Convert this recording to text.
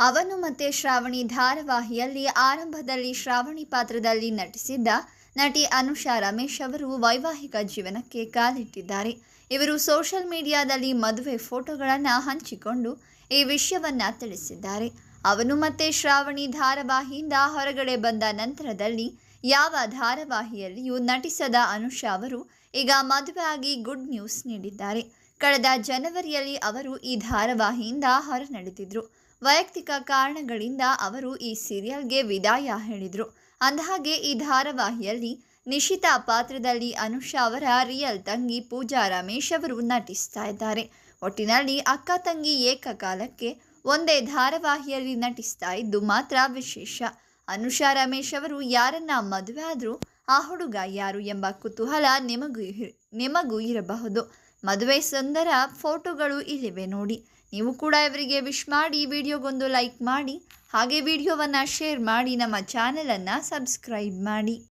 ಅವನು ಮತ್ತೆ ಶ್ರಾವಣಿ ಧಾರಾವಾಹಿಯಲ್ಲಿ ಆರಂಭದಲ್ಲಿ ಶ್ರಾವಣಿ ಪಾತ್ರದಲ್ಲಿ ನಟಿಸಿದ್ದ ನಟಿ ಅನುಷಾ ರಮೇಶ್ ಅವರು ವೈವಾಹಿಕ ಜೀವನಕ್ಕೆ ಕಾಲಿಟ್ಟಿದ್ದಾರೆ. ಇವರು ಸೋಷಿಯಲ್ ಮೀಡಿಯಾದಲ್ಲಿ ಮದುವೆ ಫೋಟೋಗಳನ್ನು ಹಂಚಿಕೊಂಡು ಈ ವಿಷಯವನ್ನು ತಿಳಿಸಿದ್ದಾರೆ. ಅವನು ಮತ್ತೆ ಶ್ರಾವಣಿ ಧಾರಾವಾಹಿಯಿಂದ ಹೊರಗಡೆ ಬಂದ ನಂತರದಲ್ಲಿ ಯಾವ ಧಾರಾವಾಹಿಯಲ್ಲಿಯೂ ನಟಿಸದ ಅನುಷಾ ಅವರು ಈಗ ಮದುವೆ ಆಗಿ ಗುಡ್ ನ್ಯೂಸ್ ನೀಡಿದ್ದಾರೆ. ಕಳೆದ ಜನವರಿಯಲ್ಲಿ ಅವರು ಈ ಧಾರಾವಾಹಿಯಿಂದ ಹೊರ ನಡೆದಿದ್ರು ವೈಯಕ್ತಿಕ ಕಾರಣಗಳಿಂದ ಅವರು ಈ ಸೀರಿಯಲ್ಗೆ ವಿದಾಯ ಹೇಳಿದರು. ಅಂದಹಾಗೆ, ಈ ಧಾರಾವಾಹಿಯಲ್ಲಿ ನಿಶಿತಾ ಪಾತ್ರದಲ್ಲಿ ಅನುಷಾ ಅವರ ರಿಯಲ್ ತಂಗಿ ಪೂಜಾ ರಮೇಶ್ ಅವರು ನಟಿಸ್ತಾ ಇದ್ದಾರೆ. ಒಟ್ಟಿನಲ್ಲಿ ಅಕ್ಕ ತಂಗಿ ಏಕಕಾಲಕ್ಕೆ ಒಂದೇ ಧಾರಾವಾಹಿಯಲ್ಲಿ ನಟಿಸ್ತಾ ಇದ್ದು ಮಾತ್ರ ವಿಶೇಷ. ಅನುಷಾ ರಮೇಶ್ ಅವರು ಯಾರನ್ನ ಮದುವೆ ಆದರೂ ಆ ಹುಡುಗ ಯಾರು ಎಂಬ ಕುತೂಹಲ ನಿಮಗೂ ನಿಮಗೂ ಇರಬಹುದು. ಮದುವೆ ಸುಂದರ ಫೋಟೋಗಳು ಇಲ್ಲಿವೆ ನೋಡಿ. ನೀವು ಕೂಡ ಇವರಿಗೆ ವಿಶ್ ಮಾಡಿ ವಿಡಿಯೋಗೊಂದು ಲೈಕ್ ಮಾಡಿ, ಹಾಗೆ ವಿಡಿಯೋವನ್ನು ಶೇರ್ ಮಾಡಿ, ನಮ್ಮ ಚಾನಲನ್ನು ಸಬ್ಸ್ಕ್ರೈಬ್ ಮಾಡಿ.